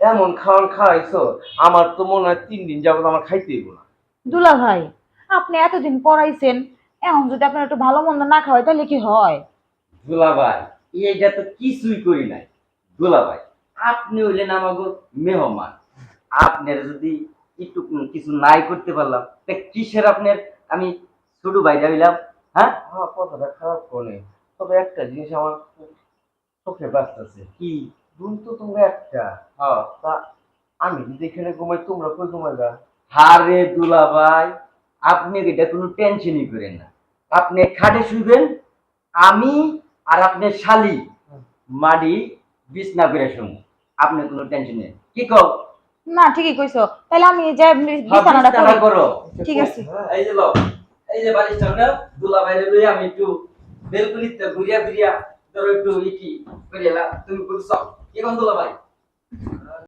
এমন খাওয়ান খাওয়াইছো আমার তো মনে হয় তিন দিন যাবত আমার খাইতে না। দুলা ভাই আপনি এতদিন পড়াইছেন এখন যদি আপনার একটু ভালো মন্দ না খাওয়াই তাহলে কি হয়? দুলাভাই এইটা তো কিছুই করি নাই। দুলাভাই আপনি হইলেন আমাকে মেহমান। আপনার যদি একটু কিছু নাই করতে পারলাম তা কিসের আপনার? আমি ছোট ভাইটা হইলাম হ্যাঁ? হ্যাঁ কথাটা খারাপ করে তবে একটা জিনিস আমার চোখে বাঁচতেছে। কি? রুম তো তোমরা একটা। হ্যাঁ। তা আমি যদি এখানে ঘুমাই তোমরা কই ঘুমাইবা? হারে দুলাভাই আপনি এটা কোনো টেনশনই করেন না। আপনি খাটে শুইবেন আমি আর আপনার শালি মাডি বিছনা করে শুন আপনি কোনো টেনশন নেই কি কও? না ঠিকই কইছো। তাহলে আমি যে হ্যাঁ, বিছানাটা করি। ঠিক আছে। এই যে লো এই যে বালিশটা না দুলা বাইরে লই আমি একটু বেলকুনিতে ঘুরিয়া ঘুরিয়া ধরো একটু ইটি করিলা তুমি করছ কি কোন দুলা ভাই